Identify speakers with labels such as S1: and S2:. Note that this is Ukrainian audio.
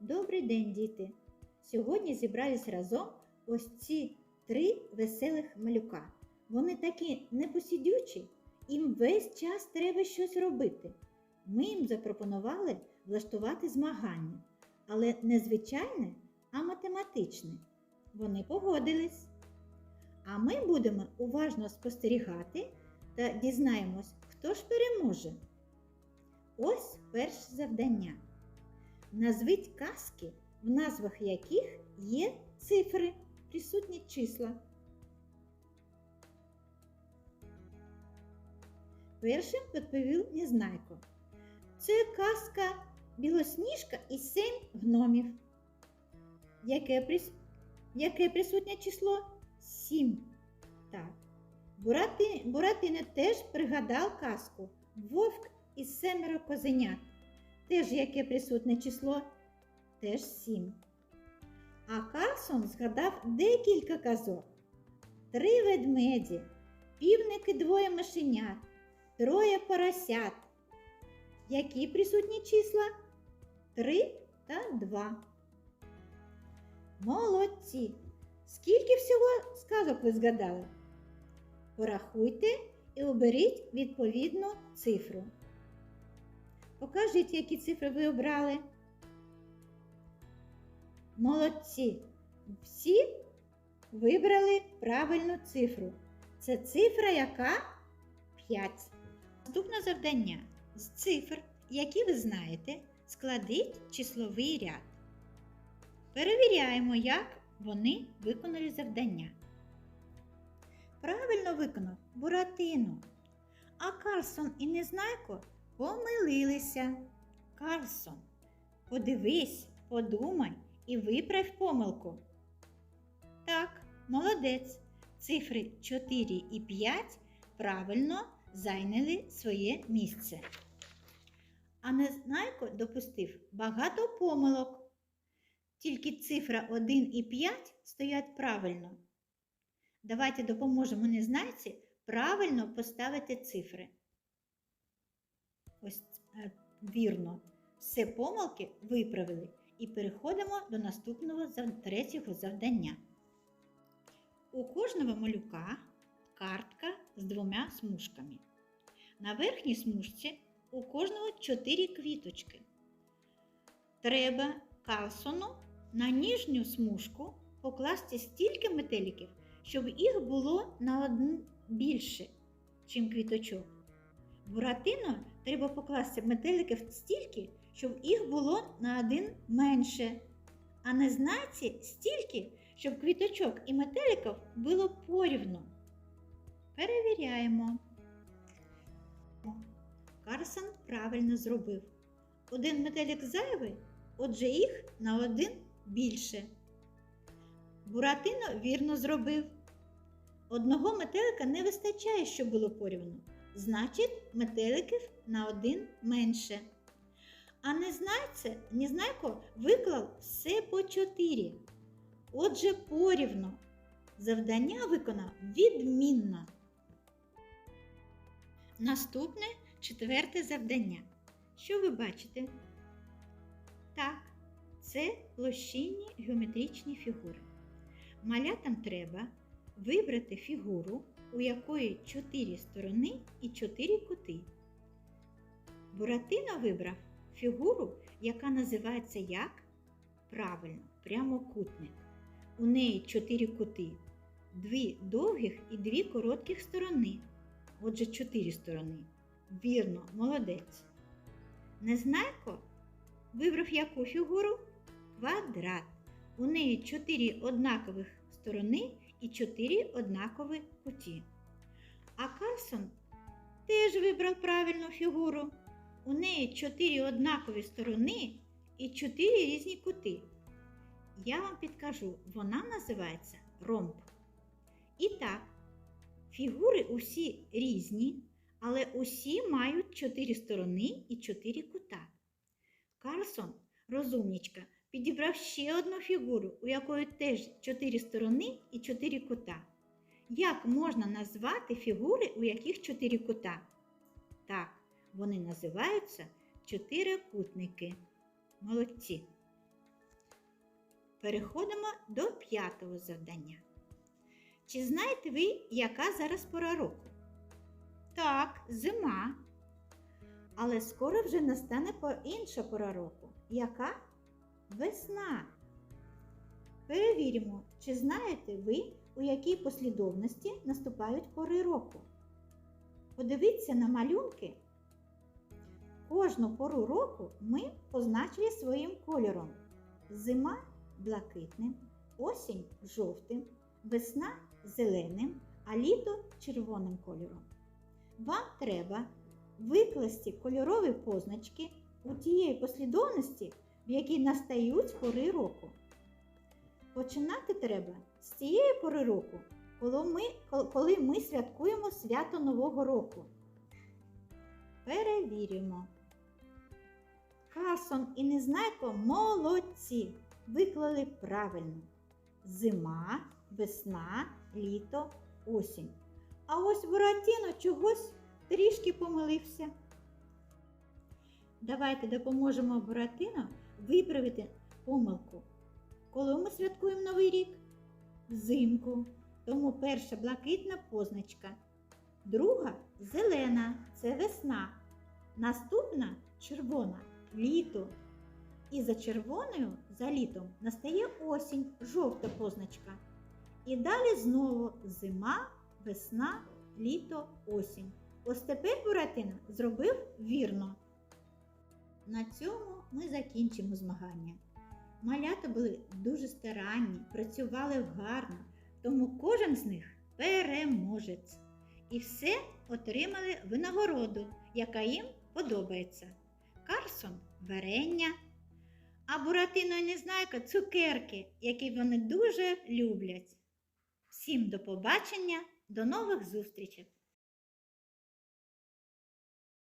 S1: Добрий день, діти! Сьогодні зібрались разом ось ці три веселих малюка. Вони такі непосідючі, їм весь час треба щось робити. Ми їм запропонували влаштувати змагання, але не звичайне, а математичне. Вони погодились. А ми будемо уважно спостерігати та дізнаємось, хто ж переможе. Ось перше завдання. Назвіть казки, в назвах яких є цифри, присутні числа. Першим відповів Незнайко. Це казка Білосніжка і сім гномів. Яке, прис... Яке присутнє число? Сім. Так. Бурати... Буратино теж пригадав казку Вовк і семеро козенят. Теж яке присутнє число? Теж сім. А Карлсон згадав декілька казок. Три ведмеді, півники двоє мишенят, троє поросят. Які присутні числа? Три та два. Молодці! Скільки всього сказок ви згадали? Порахуйте і оберіть відповідну цифру. Покажіть, які цифри ви обрали. Молодці! Всі вибрали правильну цифру. Це цифра яка? 5. Наступне завдання. З цифр, які ви знаєте, складіть числовий ряд. Перевіряємо, як вони виконали завдання. Правильно виконав Буратино. А Карлсон і Незнайко помилилися. Карлсон, подивись, подумай і виправ помилку. Так, молодець. Цифри 4 і 5 правильно зайняли своє місце. А Незнайко допустив багато помилок. Тільки цифра 1 і 5 стоять правильно. Давайте допоможемо незнайці правильно поставити цифри. Ось е, вірно. Все помилки виправили і переходимо до наступного третього завдання. У кожного малюка картка з двома смужками. На верхній смужці у кожного 4 квіточки. Треба Карлсону на ніжню смужку покласти стільки метеликів, щоб їх було на одну більше, чим квіточок. Буратино треба покласти метеликів стільки, щоб їх було на один менше, а незнайці стільки, щоб квіточок і метеликів було порівну. Перевіряємо. Карсон правильно зробив. Один метелик зайвий, отже їх на один більше. Буратино вірно зробив. Одного метелика не вистачає, щоб було порівну. Значить, метеликів на один менше. А незнайце, незнайко виклав все по чотири. Отже, порівну. Завдання виконав відмінно. Наступне четверте завдання. Що ви бачите? Так, це площинні геометричні фігури. Малятам треба вибрати фігуру, у якої 4 сторони і 4 кути. Буратино вибрав фігуру, яка називається як? Правильно, прямокутник. У неї 4 кути, дві довгих і дві коротких сторони. Отже, 4 сторони. Вірно, молодець. Незнайко вибрав яку фігуру? Квадрат. У неї 4 однакових сторони і 4 однакові куті. А Карлсон теж вибрав правильну фігуру. У неї 4 однакові сторони і 4 різні кути. Я вам підкажу, вона називається ромб. І так, фігури усі різні, але усі мають 4 сторони і 4 кута. Карлсон, розумничка, підібрав ще одну фігуру, у якої теж 4 сторони і 4 кута. Як можна назвати фігури, у яких 4 кута? Так, вони називаються чотирикутники. Молодці. Переходимо до п'ятого завдання. Чи знаєте ви, яка зараз пора року? Так, зима. Але скоро вже настане інша пора року. Яка? Весна. Перевіримо, чи знаєте ви, у якій послідовності наступають пори року. Подивіться на малюнки. Кожну пору року ми позначили своїм кольором. Зима блакитним, осінь жовтим, весна зеленим, а літо червоним кольором. Вам треба викласти кольорові позначки у тієї послідовності, в якій настають пори року. Починати треба з цієї пори року, коли ми, коли ми святкуємо свято Нового року. Перевіримо. Касон і Незнайко молодці. Виклали правильно. Зима, весна, літо, осінь. А ось Буратіно чогось трішки помилився. Давайте допоможемо Буратіно виправити помилку. Коли ми святкуємо Новий рік? Взимку. Тому перша блакитна позначка. Друга зелена це весна. Наступна червона літо. І за червоною, за літом, настає осінь, жовта позначка. І далі знову зима, весна, літо, осінь. Ось тепер Буратино зробив вірно. На цьому ми закінчимо змагання. Малята були дуже старанні, працювали гарно, тому кожен з них переможець. І все отримали винагороду, яка їм подобається. Карсон варення, а Буратино і Незнайка цукерки, які вони дуже люблять. Всім до побачення, до нових зустрічей!